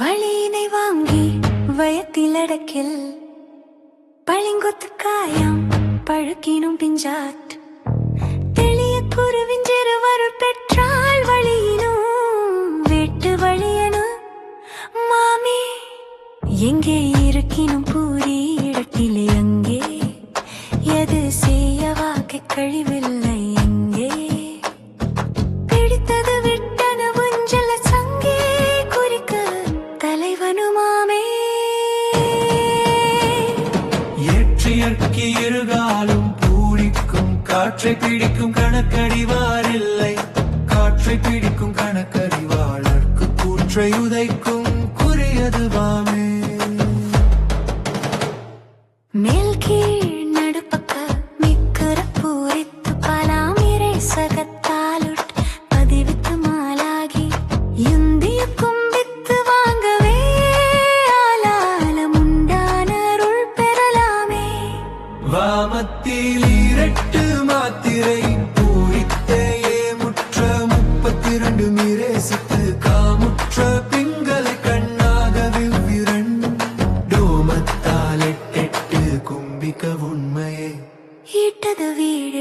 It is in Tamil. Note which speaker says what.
Speaker 1: வழியினை வாங்கி வயத்தில் அடக்கில் பளிங்கொத்து காயம் பழுக்கினும் பிஞ்சாட் தெளிய குருவின் சிறுவரு பெற்றால் வழியினும் வெட்டு வழியனு. மாமி எங்கே இருக்கினும் பூரி இடத்திலே அங்கே எது செய்ய வாக்கை கழிவில்லை.
Speaker 2: ஏற்றியற்கி இருகாலும் பூரிக்கும். காற்றை பிடிக்கும் கணக்கடிவாரில்லை. காற்றை பிடிக்கும் கணக்கடிவாளர்க்கு கூற்றை உதைக்கும். குறியதுவாமே
Speaker 1: மேல்
Speaker 2: வாமத்தில் இரட்டு மாத்திரை பூரித்தேயே முற்ற முப்பத்தி முப்பத்திரண்டு மிரேசித்து காமுற்ற பிங்களை கண்ணாக விவ்விரண் டோமத்தால் எட்டெட்டு கும்பிக்க உண்மையே.
Speaker 1: இட்டது வீடு